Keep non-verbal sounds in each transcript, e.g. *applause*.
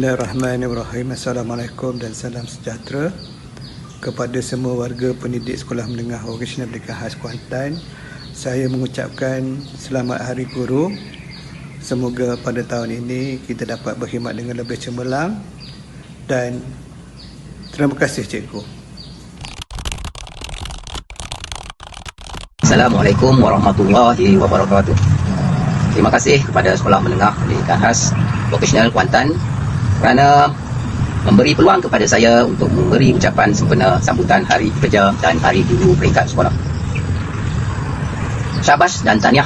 Bismillahirrahmanirrahim. Assalamualaikum dan salam sejahtera kepada semua warga pendidik Sekolah Menengah Vocational Pendidikan Khas Kuantan. Saya mengucapkan selamat Hari Guru. Semoga pada tahun ini kita dapat berkhidmat dengan lebih cemerlang dan terima kasih cikgu. Assalamualaikum warahmatullahi wabarakatuh. Terima kasih kepada Sekolah Menengah Pendidikan Khas Vocational Kuantan kerana memberi peluang kepada saya untuk memberi ucapan sempena sambutan Hari Pekerja dan Hari Guru peringkat sekolah. Syabas dan tahniah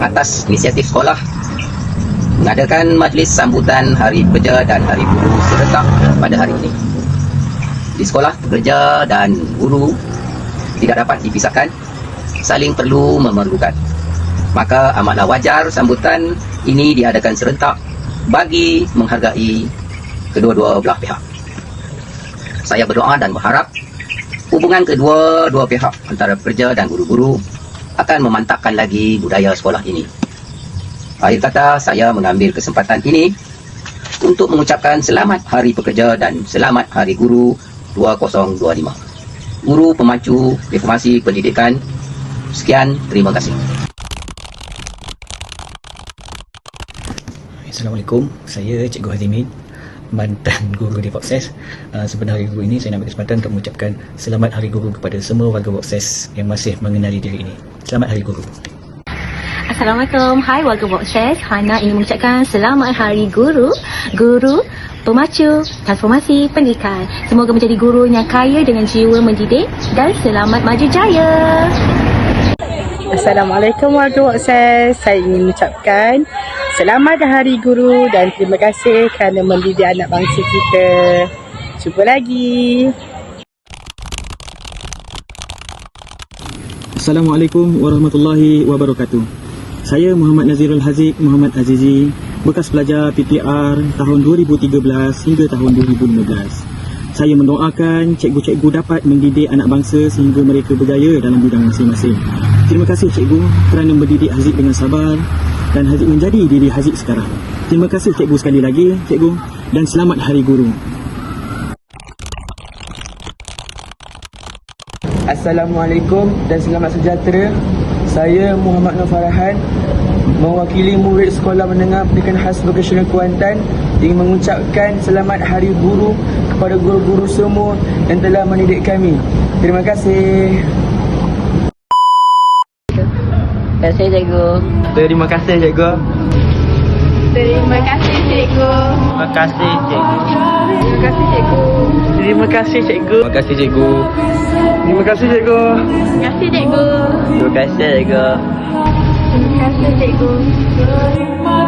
atas inisiatif sekolah mengadakan majlis sambutan Hari Pekerja dan Hari Guru serentak pada hari ini. Di sekolah pekerja dan guru tidak dapat dipisahkan, saling perlu memerlukan. Maka amatlah wajar sambutan ini diadakan serentak bagi menghargai kedua-dua belah pihak. Saya berdoa dan berharap hubungan kedua-dua pihak antara pekerja dan guru-guru akan memantapkan lagi budaya sekolah ini. Akhir kata, saya mengambil kesempatan ini untuk mengucapkan selamat Hari Pekerja dan selamat Hari Guru 2025. Guru Pemacu Reformasi Pendidikan, sekian, terima kasih. Assalamualaikum, saya Cikgu Hazimin mantan *laughs* guru di Foxes uh, sebenarnya hari guru ini saya nak ambil kesempatan untuk mengucapkan selamat hari guru kepada semua warga Foxes yang masih mengenali diri ini. Selamat hari guru. Assalamualaikum, hai warga Boxes Hana ingin mengucapkan selamat hari guru. Guru, pemacu, transformasi pendidikan. Semoga menjadi guru yang kaya dengan jiwa mendidik Dan selamat maju jaya Assalamualaikum warga Wakses. Saya ingin mengucapkan selamat Hari Guru dan terima kasih kerana mendidik anak bangsa kita. Jumpa lagi. Assalamualaikum warahmatullahi wabarakatuh. Saya Muhammad Nazirul Haziq Muhammad Azizi, bekas pelajar PTR tahun 2013 hingga tahun 2015. Saya mendoakan cikgu-cikgu dapat mendidik anak bangsa sehingga mereka berjaya dalam bidang masing-masing. Terima kasih cikgu kerana mendidik Haziq dengan sabar dan Haziq menjadi diri Haziq sekarang. Terima kasih cikgu sekali lagi, cikgu dan selamat Hari Guru. Assalamualaikum dan selamat sejahtera. Saya Muhammad Nur Farahan mewakili murid Sekolah Menengah Pendidikan Khas Vocational Kuantan ingin mengucapkan selamat Hari Guru kepada guru-guru semua yang telah mendidik kami. Terima kasih. Terima kasih cikgu Terima kasih cikgu. Terima kasih cikgu. Terima kasih cikgu. Terima kasih cikgu. Terima kasih cikgu. Terima kasih cikgu. Terima kasih cikgu. Terima kasih cikgu. Terima kasih cikgu. Terima kasih cikgu. Terima